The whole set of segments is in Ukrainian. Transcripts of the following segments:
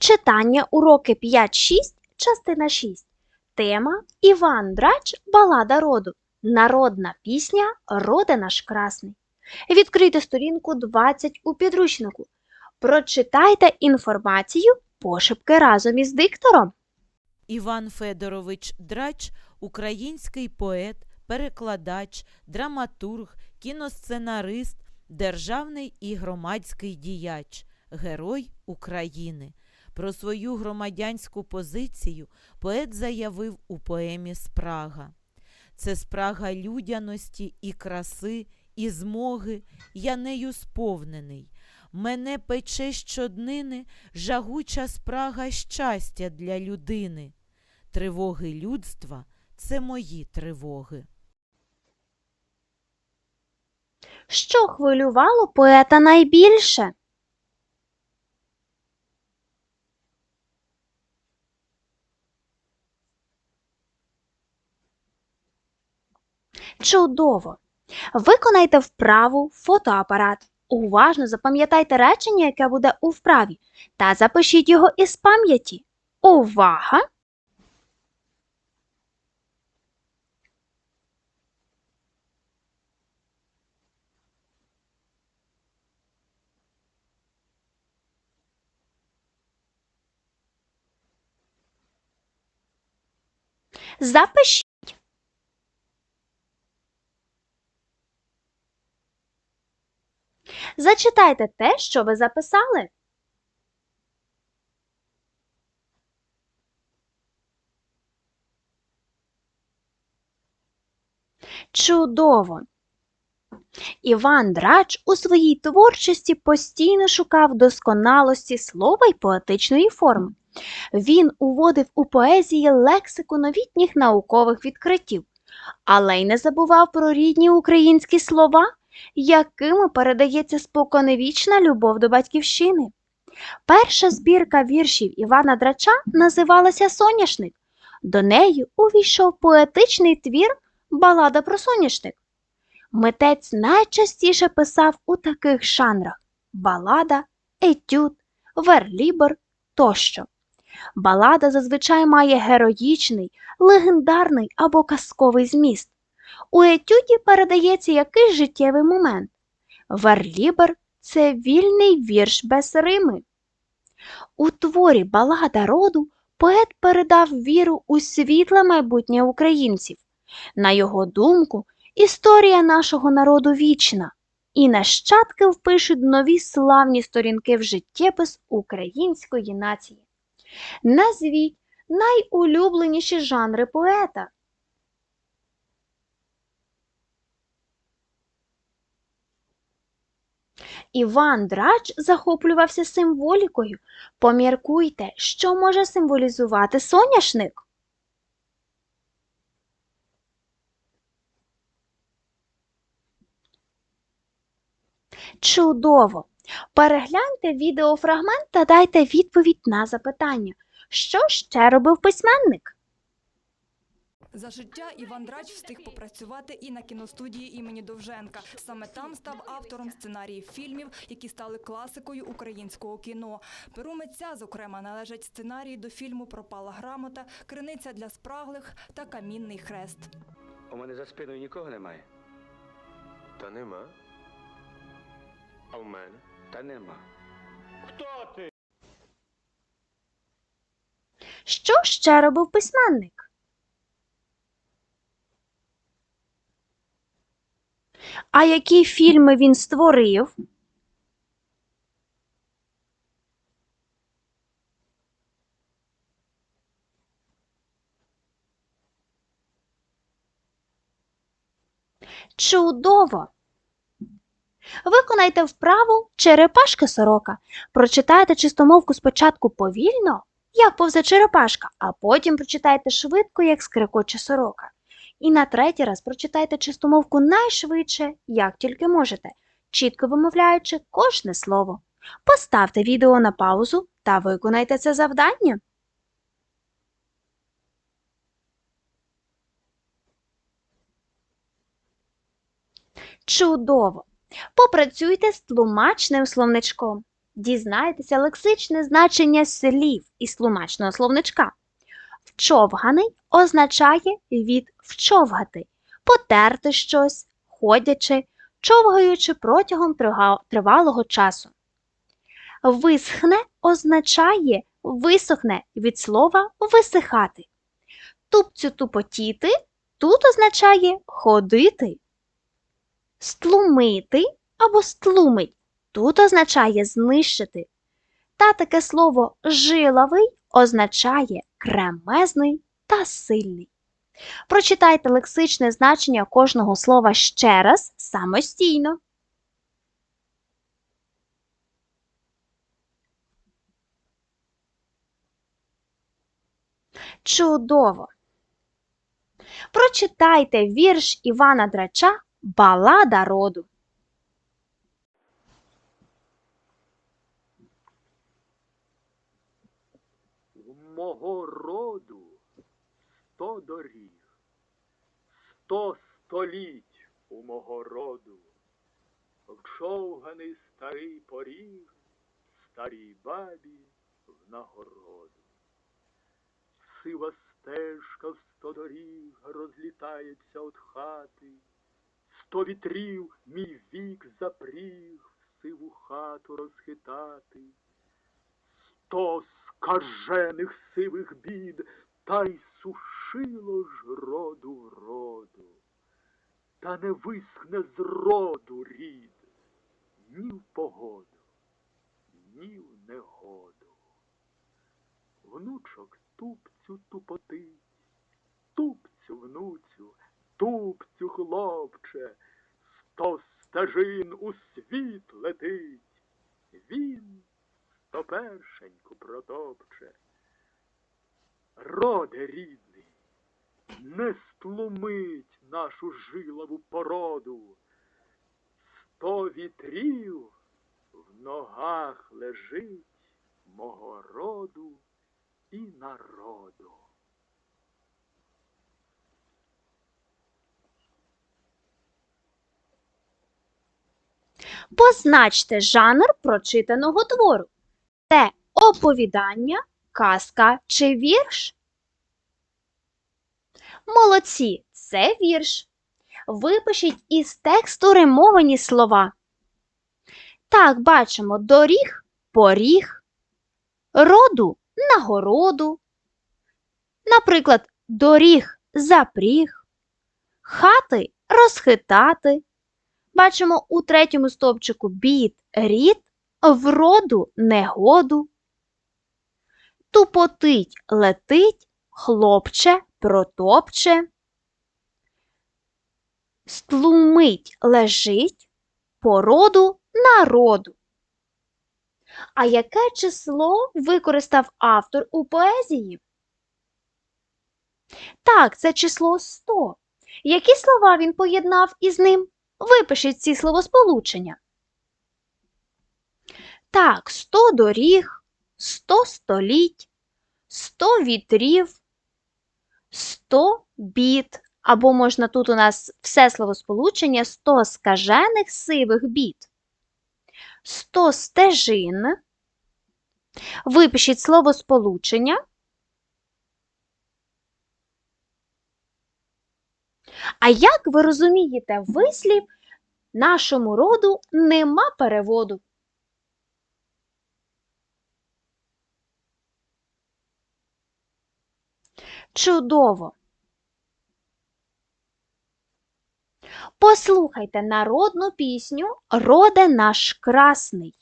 Читання уроки 5-6, частина 6. Тема Іван Драч Балада роду. Народна пісня Роде наш красний. Відкрийте сторінку 20 у підручнику. Прочитайте інформацію пошепки разом із диктором. Іван Федорович Драч український поет, перекладач, драматург, кіносценарист, державний і громадський діяч, герой України. Про свою громадянську позицію поет заявив у поемі Спрага. Це спрага людяності і краси, і змоги, я нею сповнений. Мене пече щоднини жагуча спрага щастя для людини. Тривоги людства це мої тривоги. Що хвилювало поета найбільше? Чудово! Виконайте вправу фотоапарат. Уважно запам'ятайте речення, яке буде у вправі, та запишіть його із пам'яті. Увага! Запишіть. Зачитайте те, що ви записали. Чудово! Іван Драч у своїй творчості постійно шукав досконалості слова й поетичної форми. Він уводив у поезії лексику новітніх наукових відкриттів, але й не забував про рідні українські слова, якими передається споконвічна любов до батьківщини. Перша збірка віршів Івана Драча називалася Соняшник. До неї увійшов поетичний твір Балада про соняшник. Митець найчастіше писав у таких жанрах балада, етюд, верлібр тощо. Балада зазвичай має героїчний, легендарний або казковий зміст. У етюді передається якийсь життєвий момент. Верлібер це вільний вірш без рими. У творі Балада роду поет передав віру у світле майбутнє українців. На його думку, історія нашого народу вічна, і нащадки впишуть нові славні сторінки в життєпис української нації. Назвіть найулюбленіші жанри поета. Іван Драч захоплювався символікою. Поміркуйте, що може символізувати соняшник. Чудово! Перегляньте відеофрагмент та дайте відповідь на запитання. Що ще робив письменник? За життя Іван Драч встиг попрацювати і на кіностудії імені Довженка. Саме там став автором сценаріїв фільмів, які стали класикою українського кіно. Перу митця, зокрема, належать сценарії до фільму Пропала грамота, Криниця для спраглих та Камінний хрест. У мене за спиною нікого немає. Та нема. А в мене? Та нема. Хто ти? Що ще робив письменник? А які фільми він створив? Чудово! Виконайте вправу черепашка сорока. Прочитайте чистомовку спочатку повільно, як повзе черепашка, а потім прочитайте швидко, як скрикоче сорока. І на третій раз прочитайте чистомовку найшвидше, як тільки можете, чітко вимовляючи кожне слово. Поставте відео на паузу та виконайте це завдання. Чудово! Попрацюйте з тлумачним словничком. Дізнайтеся лексичне значення слів із тлумачного словничка. Вчовганий означає від вчовгати, потерти щось, ходячи, човгаючи протягом тривалого часу. Висхне означає висохне від слова висихати. Тупцю тупотіти тут означає ходити. Стлумити або стлумить тут означає знищити. Та таке слово жилавий означає кремезний та сильний. Прочитайте лексичне значення кожного слова ще раз самостійно. Чудово! Прочитайте вірш Івана Драча Балада роду. Мого роду доріг, сто століть у мого роду, вчовганий старий поріг, старій бабі в нагороду. Сива стежка в сто доріг розлітається от хати, сто вітрів мій вік запріг в сиву хату розхитати сто скажених сивих бід, та й сушило ж роду роду, та не висхне з роду рід, ні в погоду, ні в негоду. Внучок тупцю тупотить, тупцю, внуцю, тупцю, хлопче, сто стежин у світ летить. Він то першеньку протопче. Роде рідний, не стлумить нашу жилову породу. Сто вітрів в ногах лежить мого роду і народу. Позначте жанр прочитаного твору. Це оповідання, казка чи вірш? Молодці, це вірш. Випишіть із тексту римовані слова. Так, бачимо доріг, поріг, роду, нагороду. Наприклад, доріг, запріг, хати розхитати. Бачимо у третьому стовпчику бід, рід, вроду, негоду. Тупотить, летить, хлопче, протопче. Стлумить, лежить, породу, народу. А яке число використав автор у поезії? Так, це число 100. Які слова він поєднав із ним? Випишіть ці словосполучення. Так, сто доріг, сто століть, сто вітрів, сто бід. Або можна тут у нас все словосполучення сто скажених сивих бід. Сто стежин. Випишіть словосполучення. А як ви розумієте вислів нашому роду нема переводу? Чудово! Послухайте народну пісню Роде наш красний.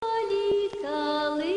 Калина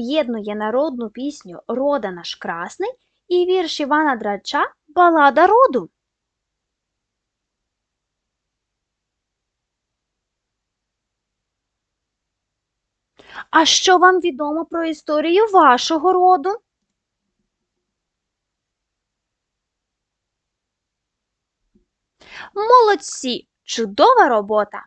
об'єднує народну пісню Рода наш красний і вірш Івана Драча Балада роду. А що вам відомо про історію вашого роду? Молодці! Чудова робота!